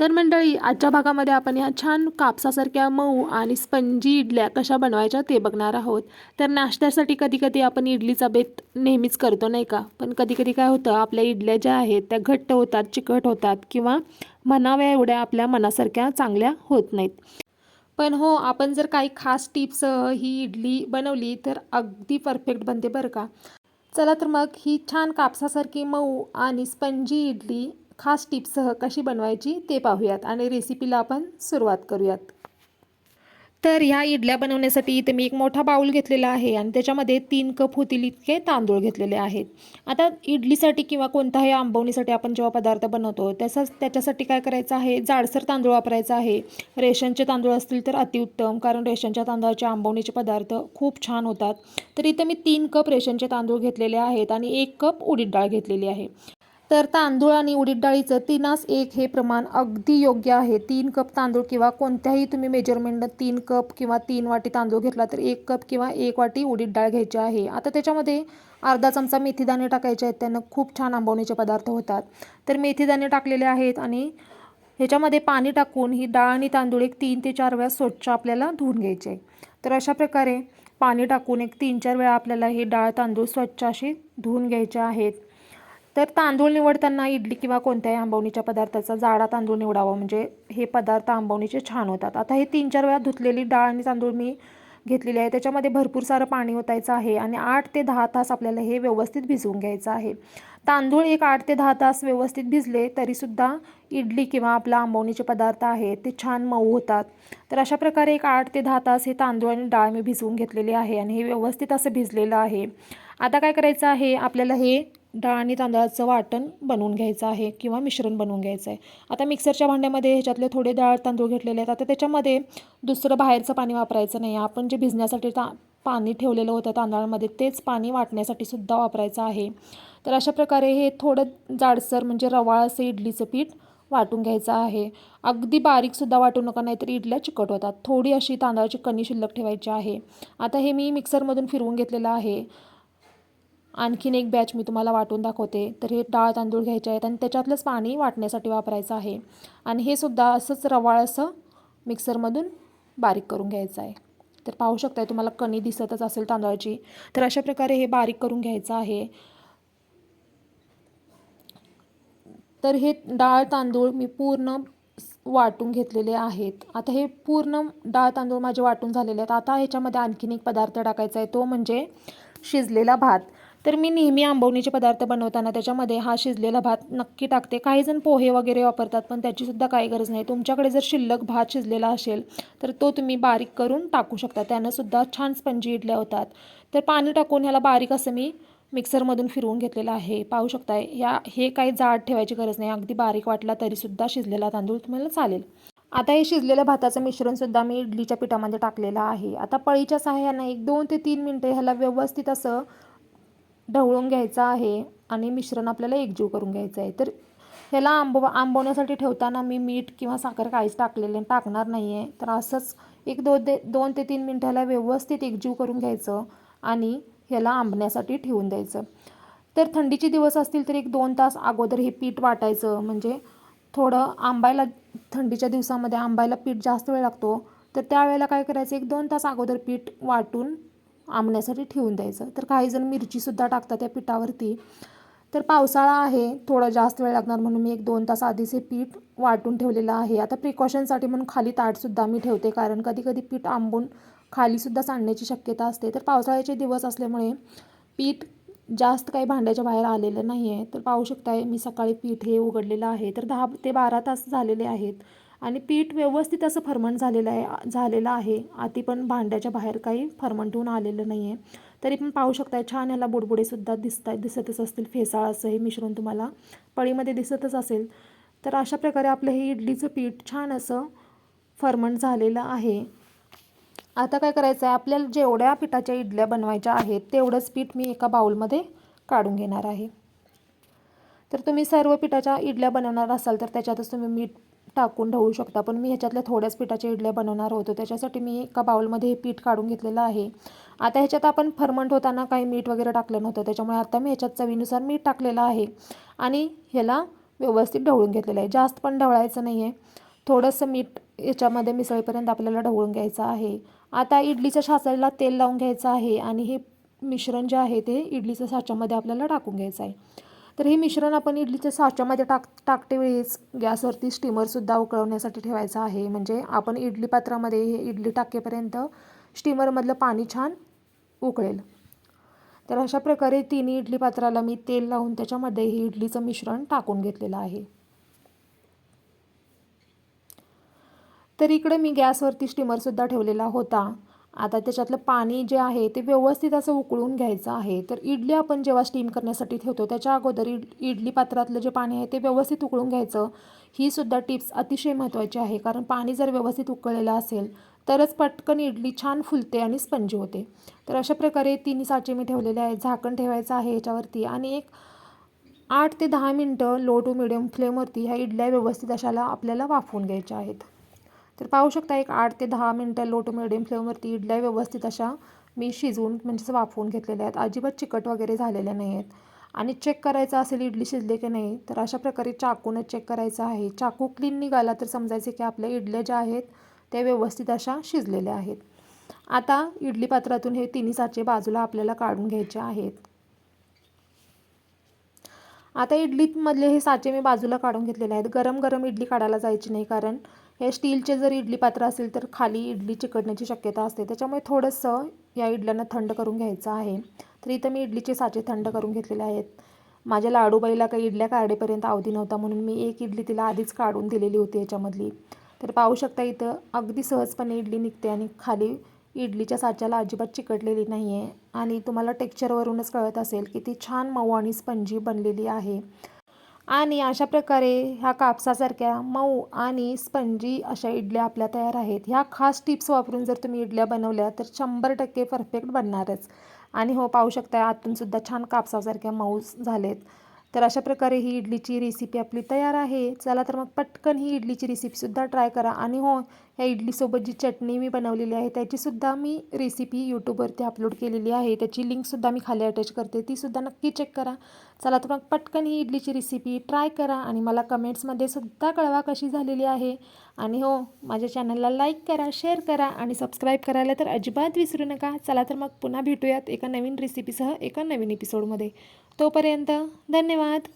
तर मंडळी आजच्या भागामध्ये आपण ह्या छान कापसासारख्या मऊ आणि स्पंजी इडल्या कशा बनवायच्या ते बघणार आहोत. तर नाश्त्यासाठी कधी कधी आपण इडलीचा बेत नेहमीच करतो नाही का? पण कधी कधी काय होतं आपल्या इडल्या ज्या आहेत त्या घट्ट होतात चिकट होतात किंवा म्हणाव्या एवढ्या आपल्या मनासारख्या चांगल्या होत नाहीत. पण हो आपण जर काही खास टिप्स ही इडली बनवली तर अगदी परफेक्ट बनते बरं का? चला तर मग ही छान कापसासारखी मऊ आणि स्पंजी इडली खास टिप्ससह कशी बनवायची ते पाहूयात आणि रेसिपीला आपण सुरुवात करूयात. तर ह्या इडल्या बनवण्यासाठी इथे मी एक मोठा बाऊल घेतलेला आहे आणि त्याच्यामध्ये तीन कप होतील इतके तांदूळ घेतलेले आहेत. आता इडलीसाठी किंवा कोणताही आंबवणीसाठी आपण जेव्हा पदार्थ बनवतो तसंच त्याच्यासाठी काय करायचं आहे? जाडसर तांदूळ वापरायचा आहे. रेशनचे तांदूळ असतील तर अतिउत्तम कारण रेशनच्या तांदळाचे आंबवणीचे पदार्थ खूप छान होतात. तर इथे मी तीन कप रेशनचे तांदूळ घेतलेले आहेत आणि एक कप उडीद डाळ घेतलेली आहे. तर तांदूळ आणि उडीद डाळीचं तीनास एक हे प्रमाण अगदी योग्य आहे. तीन कप तांदूळ किंवा कोणत्याही तुम्ही मेजरमेंट तीन कप किंवा तीन वाटी तांदूळ घेतला तर एक कप किंवा एक वाटी उडीद डाळ घ्यायची आहे. आता त्याच्यामध्ये अर्धा चमचा मेथीदाणे टाकायचे आहेत. त्यानं खूप छान आंबवणीचे पदार्थ होतात. तर मेथीदाणे टाकलेले आहेत आणि ह्याच्यामध्ये पाणी टाकून ही डाळ आणि तांदूळ एक तीन ते चार वेळा स्वच्छ आपल्याला धुवून घ्यायचे. तर अशा प्रकारे पाणी टाकून एक तीन चार वेळा आपल्याला हे डाळ तांदूळ स्वच्छ अशी धुवून घ्यायचे आहेत. तर तांदूळ निवडताना इडली किंवा कोणत्याही आंबवणीच्या पदार्थाचा जाडा तांदूळ निवडावा. म्हणजे हे पदार्थ आंबवणीचे छान होतात. आता हे तीन चार वेळा धुतलेली डाळ आणि तांदूळ मी घेतलेली आहे. त्याच्यामध्ये भरपूर सारं पाणी ओतायचं आहे आणि आठ ते दहा तास आपल्याला हे व्यवस्थित भिजवून घ्यायचं आहे. तांदूळ एक आठ ते दहा तास व्यवस्थित भिजले तरीसुद्धा इडली किंवा आपला आंबवणीचे पदार्थ आहेत ते छान मऊ होतात. तर अशा प्रकारे एक आठ ते दहा तास हे तांदूळ आणि डाळ मी भिजवून घेतलेली आहे आणि हे व्यवस्थित असं भिजलेलं आहे. आता काय करायचं आहे? आपल्याला हे डाळ आणि तांदळाचं वाटण बनवून घ्यायचं आहे किंवा मिश्रण बनवून घ्यायचं आहे आता मिक्सरच्या भांड्यामध्ये ह्याच्यातले थोडे डाळ तांदूळ घेतलेले आहेत. आता त्याच्यामध्ये दुसरं बाहेरचं पाणी वापरायचं नाही. आपण जे भिजण्यासाठी ता पाणी ठेवलेलं होतं तांदळामध्ये तेच पाणी वाटण्यासाठी सुद्धा वापरायचं आहे. तर अशा प्रकारे हे थोडं जाडसर म्हणजे रवाळ असं इडलीचं पीठ वाटून घ्यायचं आहे. अगदी बारीकसुद्धा वाटू नका नाहीतर इडल्या चिकट होतात. थोडी अशी तांदळाची कणी शिल्लक ठेवायची आहे. आता हे मी मिक्सरमधून फिरवून घेतलेलं आहे. आणखीन एक बॅच मी तुम्हाला वाटून दाखवते. तर हे डाळ तांदूळ घ्यायचे आहेत आणि त्याच्यातलंच पाणी वाटण्यासाठी वापरायचं आहे. आणि हे सुद्धा असंच रवाळ असं मिक्सरमधून बारीक करून घ्यायचं आहे. तर पाहू शकताय तुम्हाला कणी दिसतच असेल तांदळाची. तर अशा प्रकारे हे बारीक करून घ्यायचं आहे. तर हे डाळ तांदूळ मी पूर्ण वाटून घेतलेले आहेत. आता हे पूर्ण डाळ तांदूळ माझे वाटून झालेले आहेत. आता ह्याच्यामध्ये आणखीन एक पदार्थ टाकायचा आहे. तो म्हणजे शिजलेला भात. तर मी नेहमी आंबवणीचे पदार्थ बनवताना त्याच्यामध्ये हा शिजलेला भात नक्की टाकते. काही जण पोहे वगैरे वापरतात पण त्याचीसुद्धा काही गरज नाही. तुमच्याकडे जर शिल्लक भात शिजलेला असेल तर तो तुम्ही बारीक करून टाकू शकता. त्यानंसुद्धा छान स्पंजी इडल्या होतात. तर पाणी टाकून ह्याला बारीक असं मी मिक्सरमधून फिरवून घेतलेलं आहे. पाहू शकताय ह्या हे काही जाड ठेवायची गरज नाही. अगदी बारीक वाटला तरीसुद्धा शिजलेला तांदूळ तुम्हाला चालेल. आता हे शिजलेल्या भाताचं मिश्रणसुद्धा मी इडलीच्या पिठामध्ये टाकलेलं आहे. आता पळीच्या सहाय्याने एक दोन ते तीन मिनटं ह्याला व्यवस्थित असं ढवळून घ्यायचं आहे आणि मिश्रण आपल्याला एकजीव करून घ्यायचं आहे. तर ह्याला आंबव आंबवण्यासाठी ठेवताना मी मीठ किंवा साखर काहीच टाकलेले टाकणार नाही आहे तर असंच एक दो दे दोन ते तीन मिनटाला व्यवस्थित एकजीव करून घ्यायचं आणि ह्याला आंबण्यासाठी ठेवून द्यायचं. तर थंडीचे दिवस असतील तर एक दोन तास अगोदर हे पीठ वाटायचं. म्हणजे थोडं आंबायला थंडीच्या दिवसामध्ये आंबायला पीठ जास्त वेळ लागतो. तर त्यावेळेला काय करायचं? एक दोन तास अगोदर पीठ वाटून आंबण्यासाठी ठेवून द्यायचं. तर काही जण मिरचीसुद्धा टाकतात त्या पिठावरती. तर पावसाळा आहे थोडा जास्त वेळ लागणार म्हणून मी एक दोन तास आधीच हे पीठ वाटून ठेवलेलं आहे. आता प्रिकॉशनसाठी म्हणून खाली ताटसुद्धा मी ठेवते कारण कधी कधी पीठ आंबून खालीसुद्धा सांडण्याची शक्यता असते. तर पावसाळ्याचे दिवस असल्यामुळे पीठ जास्त काही भांड्याच्या बाहेर आलेलं नाही आहे तर पाहू शकताय मी सकाळी पीठ हे उघडलेलं आहे. तर दहा ते बारा तास झालेले आहेत. आणि पीठ व्यवस्थित असं फर्मंट झालेलं आहे झालेलं आहे. आधी पण भांड्याच्या बाहेर काही फर्मंट होऊन आलेलं नाही आहे तरी पण पाहू शकताय छान याला बुडबुडेसुद्धा दिसत आहेत दिसतच असतील. फेसाळ असं हे मिश्रण तुम्हाला पळीमध्ये दिसतच असेल. तर अशा प्रकारे आपलं हे इडलीचं पीठ छान असं फर्मंट झालेलं आहे. आता काय करायचं आहे आपल्याला जेवढ्या पिठाच्या इडल्या बनवायच्या आहेत तेवढंच पीठ मी एका बाऊलमध्ये काढून घेणार आहे. तर तुम्ही सर्व पिठाच्या इडल्या बनवणार असाल तर त्याच्यातच तुम्ही मीठ टाकून ढवळू शकता. पण मी ह्याच्यातल्या थोड्याच पिठाच्या इडल्या बनवणार होतो. त्याच्यासाठी मी एका बाउलमध्ये हे पीठ काढून घेतलेलं आहे. आता ह्याच्यात आपण फर्मंट होताना काही मीठ वगैरे टाकलं नव्हतं. त्याच्यामुळे आता मी ह्याच्यात चवीनुसार मीठ टाकलेलं आहे. आणि ह्याला व्यवस्थित ढवळून घेतलेलं आहे. जास्त पण ढवळायचं नाही आहे थोडंसं मीठ याच्यामध्ये मिसळीपर्यंत आपल्याला ढवळून घ्यायचं आहे. आता इडलीच्या साचाला तेल लावून घ्यायचं आहे. आणि हे मिश्रण जे आहे ते इडलीच्या साच्यामध्ये आपल्याला टाकून घ्यायचं आहे. तर हे मिश्रण आपण इडलीच्या साच्यामध्ये टाक टाकतेवेळीच गॅसवरती स्टीमरसुद्धा उकळवण्यासाठी ठेवायचं आहे. म्हणजे आपण इडली पात्रामध्ये हे इडली टाकेपर्यंत स्टीमरमधलं पाणी छान उकळेल. तर अशा प्रकारे तिन्ही इडली पात्राला मी तेल लावून त्याच्यामध्ये हे इडलीचं मिश्रण टाकून घेतलेलं आहे. तर इकडे मी गॅसवरती स्टीमरसुद्धा ठेवलेला होता. आता त्याच्यातलं पाणी जे आहे ते व्यवस्थित असं उकळून घ्यायचं आहे. तर इडली आपण जेव्हा स्टीम करण्यासाठी ठेवतो त्याच्या अगोदर इड इडली पात्रातलं जे पाणी आहे ते व्यवस्थित उकळून घ्यायचं. ही सुद्धा टिप्स अतिशय महत्त्वाची आहे कारण पाणी जर व्यवस्थित उकळलेलं असेल तरच पटकन इडली छान फुलते आणि स्पंजी होते. तर अशा प्रकारे तिन्ही साचे मी ठेवलेले आहेत. झाकण ठेवायचं आहे याच्यावरती आणि एक आठ ते दहा मिनटं लो टू मिडियम फ्लेमवरती ह्या इडल्या व्यवस्थित अशाला आपल्याला वाफवून घ्यायच्या आहेत. तर पाहू शकता एक आठ ते दहा मिनटं लो टू मिडियम फ्लेमवरती इडल्या व्यवस्थित अशा मी शिजवून म्हणजेच वाफवून घेतलेल्या आहेत. अजिबात चिकट वगैरे झालेल्या नाही आहेत. आणि चेक करायचं असेल इडली शिजले की नाही तर अशा प्रकारे चाकूनच चेक करायचं आहे. चाकू क्लीन निघाला तर समजायचं की आपल्या इडल्या ज्या आहेत त्या व्यवस्थित अशा शिजलेल्या आहेत. आता इडली पात्रातून हे तिन्ही साचे बाजूला आपल्याला काढून घ्यायचे आहेत. आता इडलीमधले हे साचे मी बाजूला काढून घेतलेले आहेत. गरम गरम इडली काढायला जायची नाही कारण हे स्टीलचे जर इडली पात्र असेल तर खाली इडली चिकटण्याची शक्यता असते. त्याच्यामुळे थोडंसं या इडल्यांना थंड करून घ्यायचं आहे. तर इथं मी इडलीचे साचे थंड करून घेतलेले आहेत. माझ्या लाडूबाईला काही इडल्या काढेपर्यंत अवधी नव्हता म्हणून मी एक इडली तिला आधीच काढून दिलेली होती याच्यामधली. तर पाहू शकता इथं अगदी सहजपणे इडली निघते आणि खाली इडलीच्या साच्याला अजिबात चिकटलेली नाही आहे आणि तुम्हाला टेक्स्चरवरूनच कळत असेल की ती छान मऊ आणि स्पंजी बनलेली आहे. आणि अशा प्रकारे ह्या कापसासारख्या मऊ आणि स्पंजी अशा इडल्या आपल्या तयार आहेत. ह्या खास टिप्स वापरून जर तुम्ही इडल्या बनवल्या तर शंभर टक्के परफेक्ट बनणारच. आणि हो पाहू शकता आतूनसुद्धा छान कापसासारख्या मऊ झालेत. तर अशा प्रकारे ही इडलीची रेसिपी आपली तयार आहे. चला तर मग पटकन ही इडलीची रेसिपीसुद्धा ट्राय करा. आणि हो या इडलीसोबत जी चटणी मी बनवलेली आहे त्याचीसुद्धा मी रेसिपी यूट्यूबवरती अपलोड केलेली आहे. त्याची लिंकसुद्धा मी खाली अटॅच करते. तीसुद्धा नक्की चेक करा. चला तर मग पटकन ही इडलीची रेसिपी ट्राय करा. आणि मला कमेंट्समध्ये सुद्धा कळवा कशी झालेली आहे. आणि हो माझ्या चॅनलला लाईक करा शेअर करा आणि सबस्क्राईब करायला तर अजिबात विसरू नका. चला तर मग पुन्हा भेटूयात एका नवीन रेसिपीसह एका नवीन एपिसोडमध्ये तोपर्यंत धन्यवाद.